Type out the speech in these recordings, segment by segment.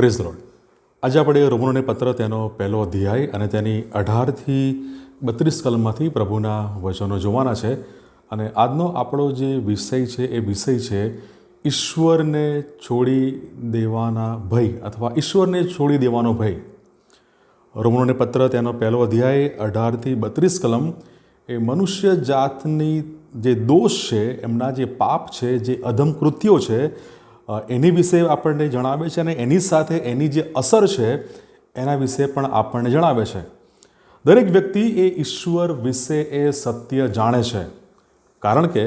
Praise road આજે આપણે રોમનોને પત્ર તેનો પહેલો અધ્યાય અને તેની અઢારથી બત્રીસ કલમમાંથી પ્રભુના વચનો જોવાના છે અને આજનો આપણો જે વિષય છે એ વિષય છે ઈશ્વરને છોડી દેવાના ભય અથવા ઈશ્વરને છોડી દેવાનો ભય. રોમનોને પત્ર તેનો પહેલો અધ્યાય અઢારથી બત્રીસ કલમ એ મનુષ્ય જાતની જે દોષ છે, એમના જે પાપ છે, જે અધમ કૃત્યો છે એની વિશે આપણને જણાવે છે અને એની સાથે એની જે અસર છે, એના વિશે પણ આપણને જણાવે છે. દરેક વ્યક્તિ એ ઈશ્વર વિશે એ સત્ય જાણે છે. કારણ કે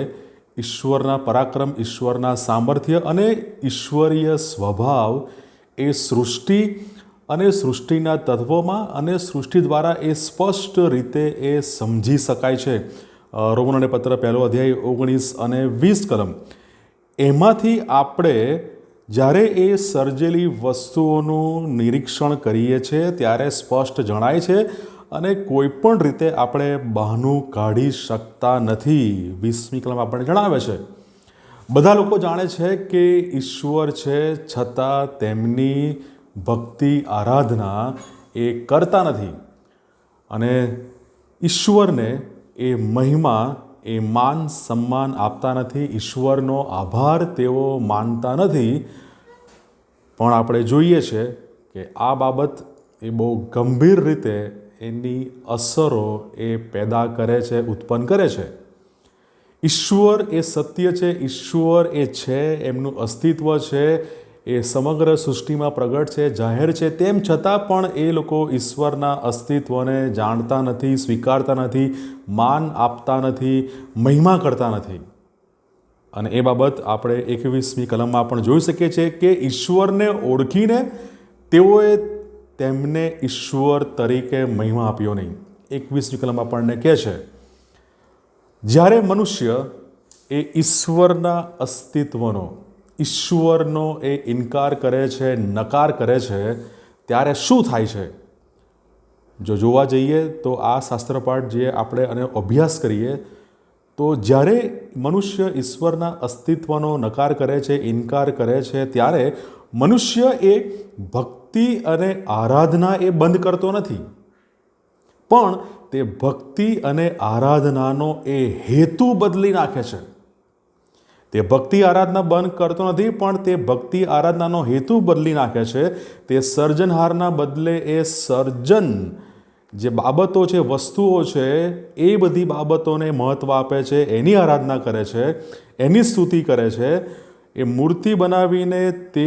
ઈશ્વરના પરાક્રમ, ઈશ્વરના સામર્થ્ય અને ઈશ્વરીય સ્વભાવ એ સૃષ્ટિ અને સૃષ્ટિના તત્વોમાં અને સૃષ્ટિ દ્વારા એ સ્પષ્ટ રીતે એ સમજી શકાય છે. રોમનને પત્ર પહેલો અધ્યાય ઓગણીસ અને વીસ કલમ. એમાંથી આપણે જ્યારે એ સર્જેલી વસ્તુઓનું નિરીક્ષણ કરીએ છીએ, ત્યારે સ્પષ્ટ જણાય છે અને કોઈ પણ રીતે આપણે બહાનું કાઢી શકતા નથી, વીસમી કલમ આપણને જણાવે છે. બધા લોકો જાણે છે કે ઈશ્વર છે, છતાં તેમની ભક્તિ આરાધના એ કરતા નથી. અને ઈશ્વરને એ મહિમા એ માન સન્માન આપતા નથી, ઈશ્વરનો આભાર તેઓ માનતા નથી. પણ આપણે જોઈએ છે કે આ બાબત એ બહુ ગંભીર રીતે એની અસરો એ પેદા કરે છે, ઉત્પન્ન કરે છે. ઈશ્વર એ સત્ય છે, ઈશ્વર એ છે, એમનું અસ્તિત્વ છે એ સમગ્ર સૃષ્ટિમાં પ્રગટ છે, જાહેર છે, તેમ છતાં પણ એ લોકો ઈશ્વરના અસ્તિત્વને જાણતા નથી, સ્વીકારતા નથી, માન આપતા નથી, મહિમા કરતા નથી. અને એ બાબત આપણે એકવીસમી કલમમાં પણ જોઈ શકીએ છીએ કે ઈશ્વરને ઓળખીને તેઓએ તેમને ઈશ્વર તરીકે મહિમા આપ્યો નહીં. એકવીસમી કલમ આપણને કહે છે, જ્યારે મનુષ્ય એ ઈશ્વરના અસ્તિત્વનો ઈશ્વરનો એ ઇનકાર કરે છે, નકાર કરે છે, ત્યારે શું થાય છે? જો જોવા જઈએ તો આ શાસ્ત્રપાઠ જે આપણે અને અભ્યાસ કરીએ, તો જ્યારે મનુષ્ય ઈશ્વરના અસ્તિત્વનો નકાર કરે છે, ઇનકાર કરે છે, ત્યારે મનુષ્ય એ ભક્તિ અને આરાધના એ બંધ કરતો નથી. પણ તે ભક્તિ અને આરાધનાનો એ હેતુ બદલી નાખે છે. તે ભક્તિ આરાધના બંધ કરતો નથી, પણ તે ભક્તિ આરાધનાનો હેતુ બદલી નાખે છે. તે સર્જનહારના બદલે એ સર્જન જે બાબતો છે, વસ્તુઓ છે, એ બધી બાબતોને મહત્ત્વ આપે છે, એની આરાધના કરે છે, એની સ્તુતિ કરે છે. એ મૂર્તિ બનાવીને તે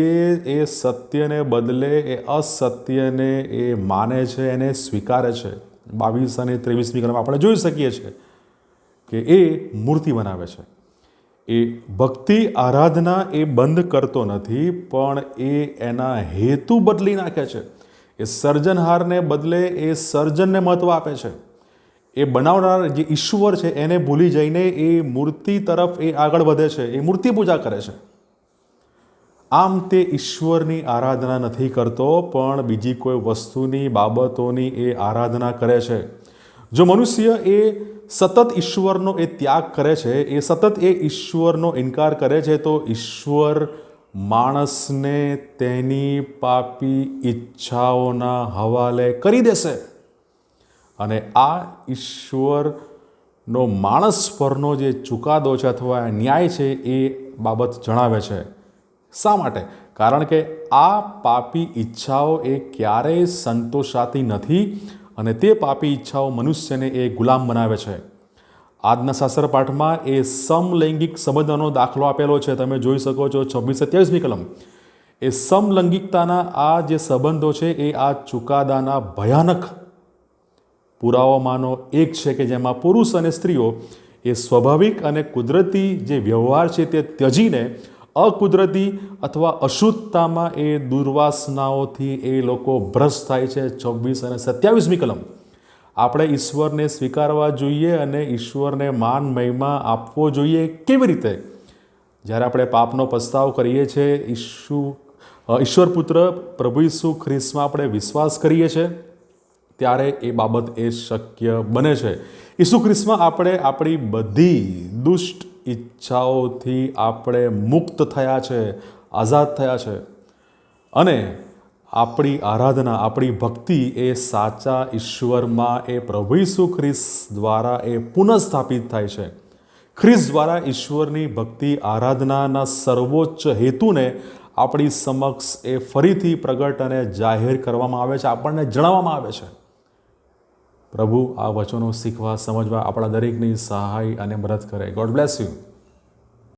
એ સત્યને બદલે, એ અસત્યને એ માને છે, એને સ્વીકારે છે. બાવીસ અને ત્રેવીસમી કલમ આપણે જોઈ શકીએ છીએ કે એ મૂર્તિ બનાવે છે. એ ભક્તિ આરાધના એ બંધ કરતો નથી, પણ એ એના હેતુ બદલી નાખે છે. એ સર્જનહારને બદલે એ સર્જનને મહત્ત્વ આપે છે. એ બનાવનાર જે ઈશ્વર છે, એને ભૂલી જઈને એ મૂર્તિ તરફ એ આગળ વધે છે, એ મૂર્તિ પૂજા કરે છે. આમ તે ઈશ્વરની આરાધના નથી કરતો, પણ બીજી કોઈ વસ્તુની બાબતોની એ આરાધના કરે છે. જો મનુષ્ય એ સતત ઈશ્વરનો એ ત્યાગ કરે છે, એ સતત એ ઈશ્વરનો ઇનકાર કરે છે, તો ઈશ્વર માણસને તેની પાપી ઈચ્છાઓના હવાલે કરી દેશે. અને આ ઈશ્વરનો માણસ પરનો જે ચુકાદો છે અથવા ન્યાય છે, એ બાબત જણાવે છે. શા માટે? કારણ કે આ પાપી ઈચ્છાઓ એ ક્યારેય સંતોષાતી નથી અને તે પાપી ઈચ્છાઓ મનુષ્યને એ ગુલામ બનાવે છે. આજના શાસ્ત્ર પાઠમાં એ સમલૈંગિક સંબંધોનો દાખલો આપેલો છે. તમે જોઈ શકો છો છવ્વીસ સત્યાવીસમી કલમ. એ સમલૈંગિકતાના આ જે સંબંધો છે એ આ ચુકાદાના ભયાનક પુરાવામાંનો એક છે કે જેમાં પુરુષ અને સ્ત્રીઓ એ સ્વાભાવિક અને કુદરતી જે વ્યવહાર છે તે ત્યજીને અકુદરતી અથવા અશુદ્ધતામાં એ દુર્વાસનાઓથી એ લોકો ભ્રષ્ટ થાય છે. છવ્વીસ અને સત્યાવીસમી કલમ. આપણે ઈશ્વરને સ્વીકારવા જોઈએ અને ઈશ્વરને માન મહિમા આપવો જોઈએ કેવી રીતે? જ્યારે આપણે પાપનો પસ્તાવ કરીએ છીએ, ઈશુ ઈશ્વર પુત્ર પ્રભુ ઈસુ ખ્રિસ્તમાં આપણે વિશ્વાસ કરીએ છીએ, ત્યારે એ બાબત એ શક્ય બને છે. ઈસુ ખ્રિસ્તમાં આપણે આપણી બધી દુષ્ટ ઈચ્છાઓથી આપણે મુક્ત થયા છે, આઝાદ થયા છે. અને આપણી આરાધના, આપણી ભક્તિ એ સાચા ઈશ્વરમાં, એ પ્રભુ ઈસુ ખ્રિસ્ત દ્વારા એ પુનઃસ્થાપિત થાય છે. ખ્રિસ્ત દ્વારા ઈશ્વરની ભક્તિ, આરાધનાના સર્વોચ્ચ હેતુને આપણી સમક્ષ એ ફરીથી પ્રગટ અને જાહેર કરવામાં આવે છે, આપણને જણાવવામાં આવે છે. પ્રભુ આ વચનો શીખવા સમજવા આપણા દરેકની સહાય અને મદદ કરે. God bless you